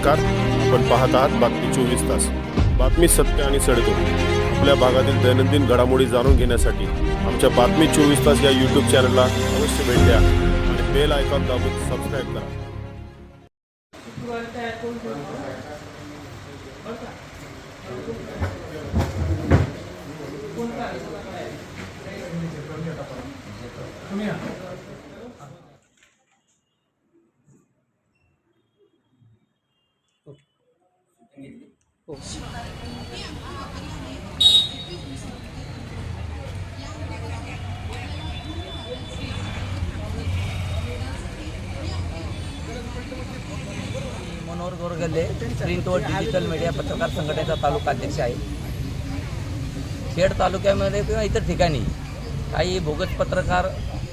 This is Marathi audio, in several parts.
नमस्कार. आपण पाहत आहात बातमी चोवीस तास. बातमी सत्य आणि सडतो आपल्या भागातील दैनंदिन घडामोडी जाणून घेण्यासाठी आमच्या बातमी चोवीस तास या यूट्यूब चॅनलला अवश्य भेट द्या आणि बेल आयकॉन दाबून सबस्क्राईब करा. हो. मनोहर गोरगल्ले प्रिंट व डिजिटल मीडिया पत्रकार संघटनेचा तालुका अध्यक्ष आहे. खेड तालुक्यामध्ये किंवा इतर ठिकाणी काही बोगस पत्रकार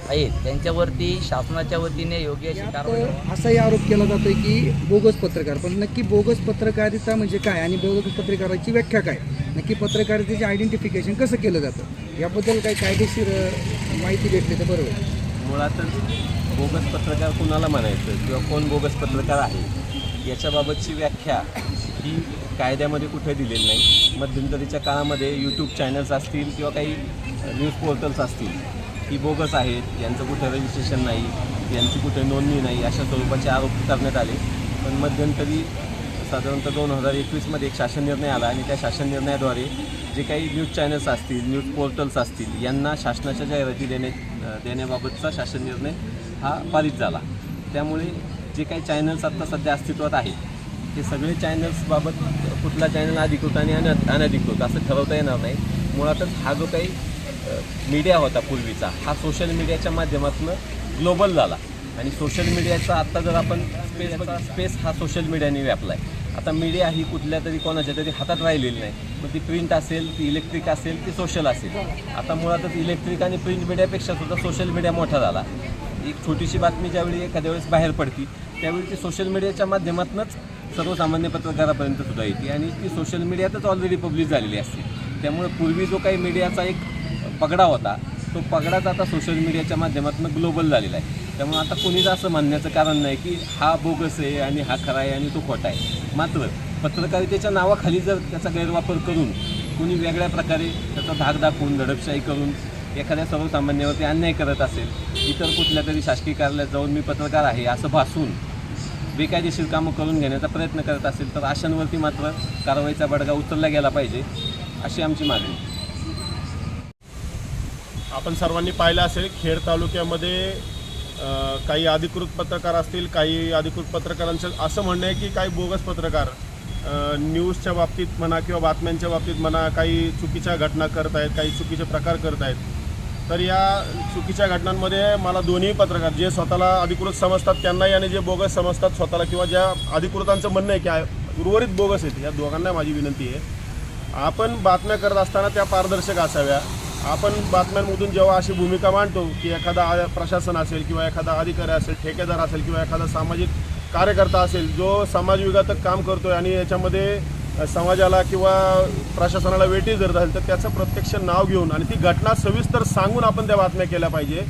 आहेत त्यांच्यावरती शासनाच्या वतीने योग्य अशी कारवाई तर असाही आरोप केला जातोय की बोगस पत्रकार पण नक्की बोगस पत्रकारिता म्हणजे काय आणि बोगस पत्रकाराची व्याख्या काय? नक्की पत्रकारितेचे आयडेंटिफिकेशन कसं केलं जातं? याबद्दल काही कायदेशीर अ, माहिती भेटली तर बरोबर मुळातच बोगस पत्रकार कुणाला म्हणायचं किंवा कोण बोगस पत्रकार आहे याच्याबाबतची व्याख्या ही कायद्यामध्ये कुठे दिलेली नाही. मध्यंतरीच्या काळामध्ये यूट्यूब चॅनल्स असतील किंवा काही न्यूज पोर्टल्स असतील ही बोगस आहेत यांचं कुठे रजिस्ट्रेशन नाही यांची कुठे नोंदणी नाही अशा स्वरूपाचे आरोप करण्यात आले. पण मध्यंतरी साधारणतः दोन हजार एकवीसमध्ये एक शासन निर्णय आला आणि त्या शासन निर्णयाद्वारे जे काही न्यूज चॅनल्स असतील न्यूज पोर्टल्स असतील यांना शासनाच्या जाहिराती देणे देण्याबाबतचा शासन निर्णय हा पारित झाला. त्यामुळे जे काही चॅनल्स आत्ता सध्या अस्तित्वात आहेत ते सगळे चॅनल्सबाबत कुठला चॅनल अधिकृत आणि अन अनधिकृत असं ठरवता येणार नाही. मुळातच हा जो काही मीडिया होता पूर्वीचा. हा सोशल मीडियाच्या माध्यमातून ग्लोबल झाला. आणि सोशल मीडियाचा आत्ता जर आपण स्पेस स्पेस हा सोशल मीडियाने व्यापला आहे आता मीडिया ही कुठल्या तरी कोणाच्या तरी हातात राहिलेली नाही. मग ती प्रिंट असेल ती इलेक्ट्रिक असेल ती सोशल असेल. आता मुळातच इलेक्ट्रिक आणि प्रिंट मीडियापेक्षा सुद्धा सोशल मीडिया मोठा झाला. एक छोटीशी बातमी ज्यावेळी एखाद्या वेळेस बाहेर पडती त्यावेळी ती सोशल मीडियाच्या माध्यमातूनच सर्वसामान्य पत्रकारापर्यंत सुद्धा येते. आणि ती सोशल मीडियातच ऑलरेडी पब्लिश झालेली असते. त्यामुळे पूर्वी जो काही मीडियाचा एक पगडा होता तो पगडाच आता सोशल मीडियाच्या माध्यमातून ग्लोबल झालेला आहे. त्यामुळे आता कोणीच असं म्हणण्याचं कारण नाही की हा बोगस आहे आणि हा खरा आहे आणि तो खोटा आहे. मात्र पत्रकारितेच्या नावाखाली जर त्याचा गैरवापर करून कुणी वेगळ्या प्रकारे त्याचा धाक दाखवून दडपशाही करून एखाद्या सर्वसामान्यावरती अन्याय करत असेल इतर कुठल्या तरी शासकीय कार्यालयात जाऊन मी पत्रकार आहे असं भासून बेकायदेशीर कामं करून घेण्याचा प्रयत्न करत असेल तर अशांवरती मात्र कारवाईचा बडगा उचलला गेला पाहिजे अशी आमची मागणी आपण सर्वांनी पाहिलं असेल खेड तालुक्यामध्ये काही अधिकृत पत्रकार असतील काही अधिकृत पत्रकारांचं असं म्हणणं आहे की काही बोगस पत्रकार न्यूजच्या बाबतीत म्हणा किंवा बातम्यांच्या बाबतीत म्हणा काही चुकीच्या घटना करत आहेत काही चुकीचे प्रकार करत आहेत. तर या चुकीच्या घटनांमध्ये मला दोन्ही पत्रकार जे स्वतःला अधिकृत समजतात त्यांनाही आणि जे बोगस समजतात स्वतःला किंवा ज्या अधिकृतांचं म्हणणं आहे की उर्वरित बोगस आहेत या दोघांना माझी विनंती आहे. आपण बातम्या करत असताना त्या पारदर्शक असाव्या. आपण बातम्यांमधून जेव्हा अशी भूमिका मांडतो की एखादा प्रशासन असेल किंवा एखादा अधिकारी असेल ठेकेदार असेल किंवा एखादा सामाजिक कार्यकर्ता असेल जो समाजविघातक काम करतोय आणि याच्यामध्ये समाजाला किंवा प्रशासनाला वेटी जर राहील तर त्याचं प्रत्यक्ष नाव घेऊन आणि ती घटना सविस्तर सांगून आपण त्या बातम्या केल्या पाहिजे.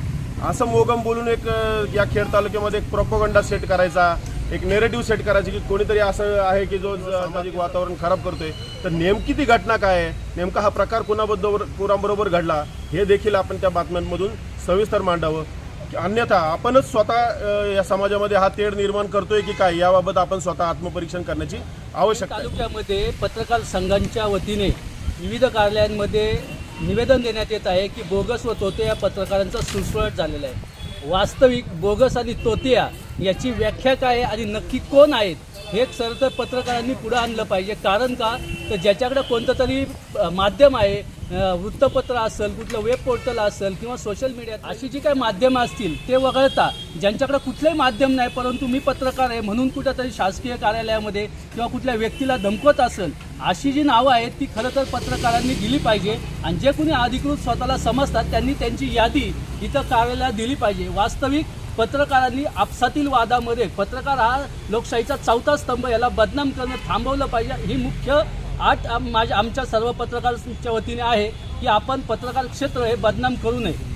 असं मोगम बोलून एक या खेड तालुक्यामध्ये एक प्रोपोगंडा सेट करायचा एक नेरेटिव्ह सेट करायची की कोणीतरी असं आहे की जो सामाजिक वातावरण खराब करतोय. तर नेमकी ती घटना काय आहे? नेमका हा प्रकार कुणाबद्दल कुणाबरोबर घडला? हे देखील आपण त्या बातम्यांमधून सविस्तर मांडावं. अन्यथा आपणच स्वतः या समाजामध्ये हा तेढ निर्माण करतोय की काय? याबाबत आपण स्वतः आत्मपरीक्षण करण्याची आवश्यकता आहे. तालुक्यामध्ये पत्रकार संघांच्या वतीने विविध कार्यालयांमध्ये निवेदन देण्यात येत आहे की बोगस व तोते या पत्रकारांचा सुळसुळट झालेला आहे. वास्तविक बोगस आणि तोतिया याची व्याख्या काय आहे आणि नक्की कोण आहेत? हे सर तर पत्रकारांनी पुढं आणलं पाहिजे. कारण का? तर ज्याच्याकडे कोणतं तरी माध्यम आहे वृत्तपत्र असेल कुठलं वेब पोर्टल असेल किंवा सोशल मीडिया अशी जी काही माध्यमं असतील ते वगळता. ज्यांच्याकडे कुठलंही माध्यम नाही परंतु मी पत्रकार आहे म्हणून कुठंतरी शासकीय कार्यालयामध्ये किंवा कुठल्या व्यक्तीला धमकवत असेल अशी जी नावं आहेत ती खरं तर पत्रकारांनी दिली पाहिजे. आणि जे कोणी अधिकृत स्वतःला समजतात त्यांनी त्यांची यादी इथं कार्यालयात दिली पाहिजे. वास्तविक पत्रकारांनी आपसातील वादामध्ये पत्रकार हा लोकशाहीचा चौथा स्तंभ याला बदनाम करणं थांबवलं पाहिजे. ही मुख्य आठ आम- माझ्या आमच्या सर्व पत्रकारांच्या वतीने आहे की आपण पत्रकार क्षेत्र हे बदनाम करू नये.